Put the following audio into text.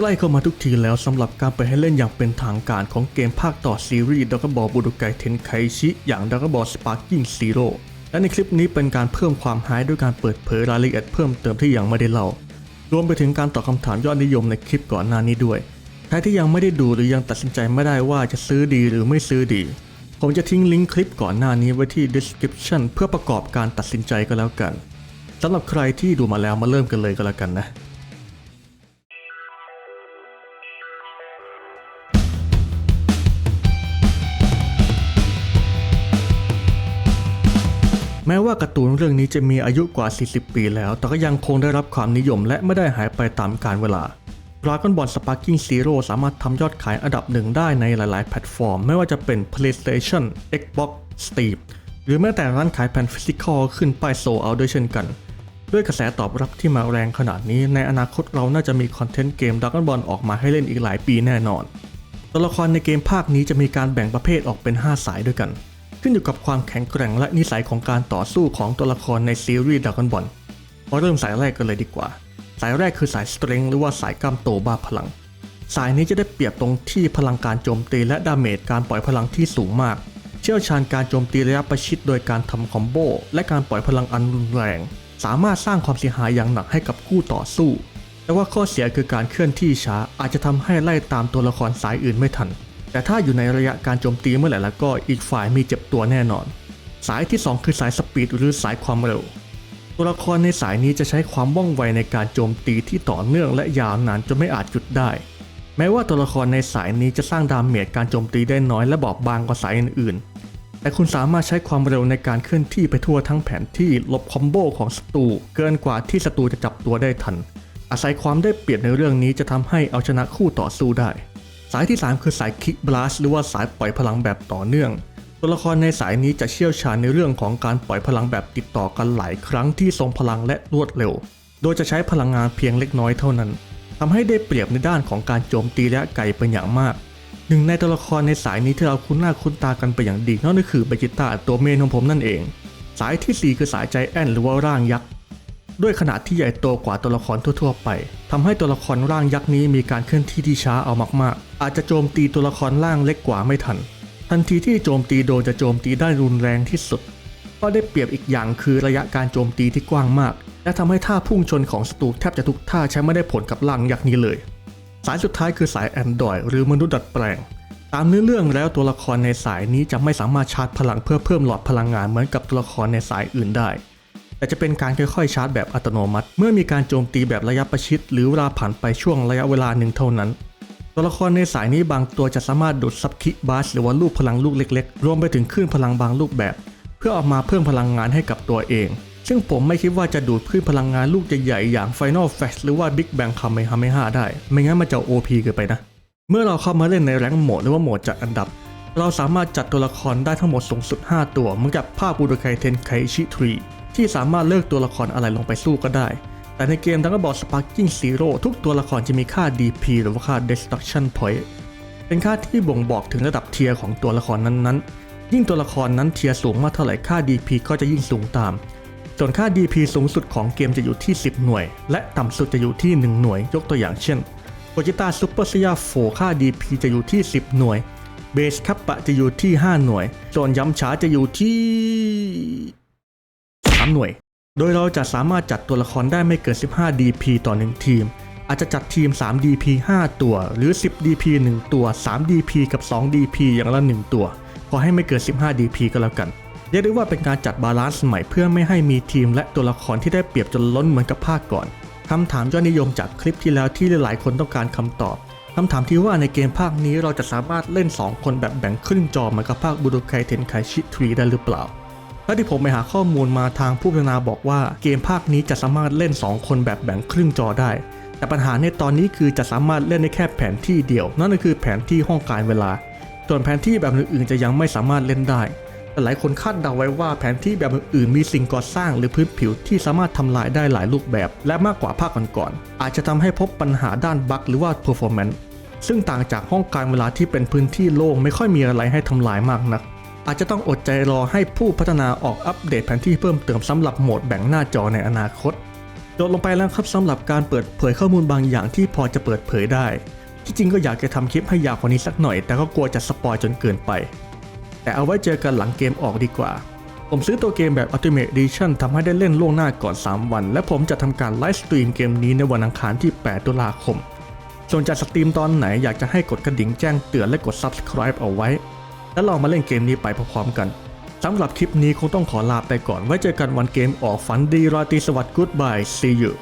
ใกล้เข้ามาทุกทีแล้วสำหรับการไปให้เล่นอย่างเป็นทางการของเกมภาคต่อซีรีส์ดักบอลบูดุไกเทนไคชิอย่างดักบอลสปาร์กิ้งซีโร่และในคลิปนี้เป็นการเพิ่มความฮายด้วยการเปิดเผยรายละเอียดเพิ่มเติมที่ยังไม่ได้เล่ารวมไปถึงการตอบคำถามยอดนิยมในคลิปก่อนหน้านี้ด้วยใครที่ยังไม่ได้ดูหรือยังตัดสินใจไม่ได้ว่าจะซื้อดีหรือไม่ซื้อดี ผมจะทิ้งลิงก์คลิปก่อนหน้านี้ไว้ที่ description เพื่อประกอบการตัดสินใจก็แล้วกันสำหรับใครที่ดูมาแล้วมาเริ่มกันเลยก็แล้วกันนะ แม้ว่าการ์ตูนเรื่องนี้จะมีอายุกว่า 40 ปีแล้ว แต่ก็ยังคงได้รับความนิยมและไม่ได้หายไปตามกาลเวลา Dragon Ball Sparking Zero สามารถทำยอดขายอันดับหนึ่งได้ในหลาย ๆ แพลตฟอร์ม ไม่ว่าจะเป็น PlayStation Xbox Steam หรือแม้แต่ร้านขายแผ่นฟิสิกอลขึ้นป้ายโซเอาด้วยเช่นกัน ด้วยกระแสตอบรับที่มาแรงขนาดนี้ ในอนาคตเราน่าจะมีคอนเทนต์เกม Dragon Ball ออกมาให้เล่นอีกหลายปีแน่นอน ตัวละครในเกมภาคนี้จะมีการแบ่งประเภทออกเป็น 5 สายด้วยกัน ขึ้นอยู่กับความแข็งแกร่งและนิสัยของการต่อสู้ของตัวละครในซีรีส์ด r a ก o n บอลมาเริ่มสายแรกกันเลยดีกว่า สายแรกคือสายสเตรงหรือว่าสายกล้ามโตบ้าพลัง สายนี้จะได้เปรียบตรงที่พลังการโจมตีและดาเมจการปล่อยพลังที่สูงมาก เชี่ยวชาญการโจมตีระยะประชิดโดยการทำคอมโบและการปล่อยพลังอันรุนแรง สามารถสร้างความเสียหายอย่างหนักให้กับคู่ต่อสู้ แต่ว่าข้อเสียคือการเคลื่อนที่ช้าอาจจะทำให้ไล่ตามตัวละครสายอื่นไม่ทัน แต่ถ้าอยู่ในระยะการโจมตีเมื่อไหร่แล้วก็อีกฝ่ายมีเจ็บตัวแน่นอน สายที่ 2 คือสายสปีดหรือสายความเร็ว ตัวละครในสายนี้จะใช้ความว่องไวในการโจมตีที่ต่อเนื่องและยาวนานจนไม่อาจหยุดได้ แม้ว่าตัวละครในสายนี้จะสร้างดาเมจการโจมตีได้น้อยและบอบบางกว่าสายอื่นๆ แต่คุณสามารถใช้ความเร็วในการเคลื่อนที่ไปทั่วทั้งแผนที่หลบคอมโบของศัตรูเกินกว่าที่ศัตรูจะจับตัวได้ทัน อาศัยความได้เปรียบในเรื่องนี้จะทำให้เอาชนะคู่ต่อสู้ได้ สายที่ 3 คือสายคิกบลัสหรือว่าสายปล่อยพลังแบบต่อเนื่อง ตัวละครในสายนี้จะเชี่ยวชาญในเรื่องของการปล่อยพลังแบบติดต่อกันหลายครั้งที่ทรงพลังและรวดเร็ว โดยจะใช้พลังงานเพียงเล็กน้อยเท่านั้นทำให้ได้เปรียบในด้านของการโจมตีระยะไกลเป็นอย่างมาก หนึ่งในตัวละครในสายนี้ที่เราคุ้นหน้าคุ้นตากันไปอย่างดีนั่นก็คือเบจิต้าตัวเมนของผมนั่นเอง สายทีสี่4 คือสายใจแอนหรือว่าร่างยักษ์ ด้วยขนาดที่ใหญ่โตกว่าตัวละครทั่วๆ ไปทำให้ตัวละครร่างยักษ์นี้มีการเคลื่อนที่ที่ช้าเอามากๆ อาจจะโจมตีตัวละครร่างเล็กกว่าไม่ทัน ทันทีที่โจมตีโดนจะโจมตีได้รุนแรงที่สุด ก็ได้เปรียบอีกอย่างคือระยะการโจมตีที่กว้างมาก และทำให้ท่าพุ่งชนของศัตรูแทบจะทุกท่าใช้ไม่ได้ผลกับร่างยักษ์นี้เลย สายสุดท้ายคือสายแอนดรอยหรือมนุษย์ดัดแปลงตามเนื้อเรื่องแล้วตัวละครในสายนี้จะไม่สามารถชาร์จพลังเพื่อเพิ่มหลอดพลังงานเหมือนกับตัวละครในสายอื่นได้ แต่จะเป็นการค่อยๆชาร์จแบบอัตโนมัติ เมื่อมีการโจมตีแบบระยะประชิด หรือเวลาผ่านไปช่วงระยะเวลาหนึ่งเท่านั้น ตัวละครในสายนี้บางตัวจะสามารถดูดซับคิบาสหรือว่าลูกพลังลูกเล็กๆ รวมไปถึงคลื่นพลังบางรูปแบบ เพื่อเออกมาเพิ่มพลังงานให้กับตัวเอง ซึ่งผมไม่คิดว่าจะดูดคลื่นพลังงานลูกใหญ่ๆอย่าง Final f a s หรือว่า Big Bang Kamehameha ได้ ไม่งั้นมันจะ OP เกินไปนะ เมื่อเราเข้ามาเล่นในแรงโหมดหรือว่าโหมดจัดอันดับเราสามารถจัดตัวละครได้ทั้งหมดสูงสุด 5 ตัวเหมือนกับภาพบูโดไคเทนไคชิทรี ที่สามารถเลือกตัวละครอะไรลงไปสู้ก็ได้ แต่ในเกมดังก็บอก Sparking Zero ทุกตัวละครจะมีค่า DP หรือว่าค่า Destruction Point เป็นค่าที่บ่งบอกถึงระดับเทียร์ของตัวละครนั้นๆ ยิ่งตัวละครนั้นเทียร์สูงมากเท่าไหร่ค่า DP ก็จะยิ่งสูงตาม ส่วนค่า DP สูงสุดของเกมจะอยู่ที่ 10 หน่วย และต่ำสุดจะอยู่ที่ 1 หน่วย ยกตัวอย่างเช่นโ o จิต้าซูเปอร์ซียาโฟค่า DP จะอยู่ที่ 10 หน่วยเบสคัปปะจะอยู่ที่ 5 หน่วย ส่วนย้ำช้าจะอยู่ที่ 3 หน่วย โดยเราจะสามารถจัดตัวละครได้ไม่เกิน 15 DP ต่อ 1 ทีม อาจจะจัดทีม 3 DP 5 ตัว หรือ 10 DP 1 ตัว 3 DP กับ 2 DP อย่างละ 1 ตัว ขอให้ไม่เกิน 15 DP ก็แล้วกันเรียกได้ว่าเป็นการจัดบาลานซ์ใหม่เพื่อไม่ให้มีทีมและตัวละครที่ได้เปรียบจนล้นเหมือนกับภาคก่อนคำถามยอดนิยมจากคลิปที่แล้วที่หลายๆคนต้องการคำตอบคำถามที่ว่าในเกมภาคนี้เราจะสามารถเล่น 2 คนแบบแบ่งครึ่งจอเหมือนกับภาคบูโดไคเทนไคชิทรีได้หรือเปล่า และที่ผมไปหาข้อมูลมาทางผู้พัฒนาบอกว่าเกมภาคนี้จะสามารถเล่น 2 คนแบบแบ่งครึ่งจอได้ แต่ปัญหาในตอนนี้คือจะสามารถเล่นได้แค่แผนที่เดียว นั่นก็คือแผนที่ห้องการเวลา ส่วนแผนที่แบบอื่นๆจะยังไม่สามารถเล่นได้แต่หลายคนคาดเดาไว้ว่าแผนที่แบบอื่นๆมีสิ่งก่อสร้างหรือพื้นผิวที่สามารถทำลายได้หลายรูปแบบ และมากกว่าภาคก่อนๆอาจจะทำให้พบปัญหาด้านบั๊กหรือว่า performance ซึ่งต่างจากห้องการเวลาที่เป็นพื้นที่โล่งไม่ค่อยมีอะไรให้ทำลายมากนัก อาจจะต้องอดใจรอให้ผู้พัฒนาออกอัปเดตแผนที่เพิ่มเติมสำหรับโหมดแบ่งหน้าจอในอนาคตจบลงไปแล้วครับสำหรับการเปิดเผยข้อมูลบางอย่างที่พอจะเปิดเผยได้ ที่จริงก็อยากจะทำคลิปให้ยาวกว่านี้สักหน่อย แต่ก็กลัวจะสปอยจนเกินไป แต่เอาไว้เจอกันหลังเกมออกดีกว่า ผมซื้อตัวเกมแบบ Ultimate Edition ทำให้ได้เล่นล่วงหน้าก่อน 3 วัน และผมจะทำการไลฟ์สตรีมเกมนี้ในวันอังคารที่ 8 ตุลาคม ส่วนจะสตรีมตอนไหนอยากจะให้กดกระดิ่งแจ้งเตือนและกด Subscribe เอาไว้ และลองมาเล่นเกมนี้ไปพร้อมๆกันสำหรับคลิปนี้คงต้องขอลาไปก่อน ไว้เจอกันวันเกมออกฝันดีราตรีสวัสดิ์ Goodbye see you